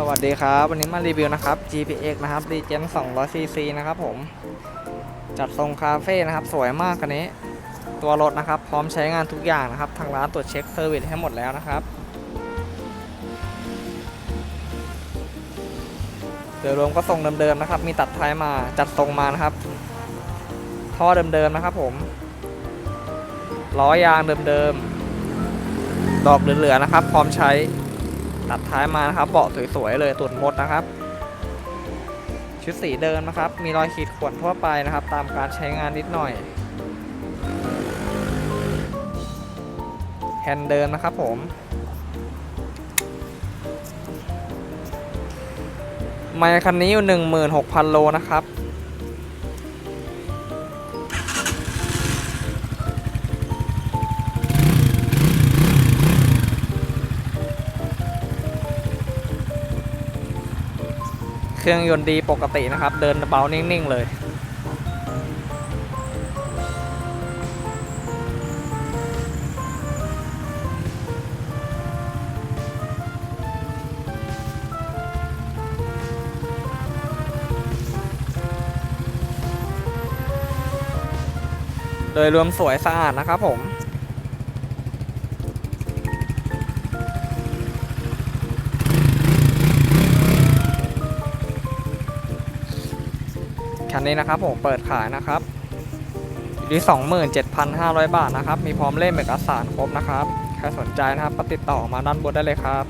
สวัสดีครับ วันนี้มารีวิวนะครับ GPX นะครับ Regen 200cc นะครับผม จัดทรงคาเฟ่นะครับ สวยมากคันนี้ ตัวรถนะครับ พร้อมใช้งานทุกอย่างนะครับ ทางร้านตรวจเช็คเซอร์วิสให้หมดแล้วนะครับโดยรวมก็ทรงเดิมๆนะครับ มีตัดท้ายมาจัดทรงมานะครับ ท่อเดิมๆนะครับผมล้อยางเดิมๆดอกเหลือๆนะครับ พร้อมใช้ ตัดท้ายมานะครับเบาะสวยๆเลยตุ่นมดนะครับ ชุดสีเดิมนะครับ มีรอยขีดข่วนทั่วไปนะครับ ตามการใช้งานนิดหน่อยแฮนด์เดิมนะครับผมไมค์คันนี้อยู่ 16,000 โลนะครับ เครื่องยนต์ดีปกตินะครับ เดินเบานิ่ง ๆ เลย โดยรวมสวยสะอาดนะครับผม คันนี้นะครับผมเปิดขายนะครับอยู่ที่ 27,500 บาทนะครับ มีพร้อมเล่มเอกสารครบนะครับ ใครสนใจนะครับก็ติดต่อมาด้านบนได้เลยครับ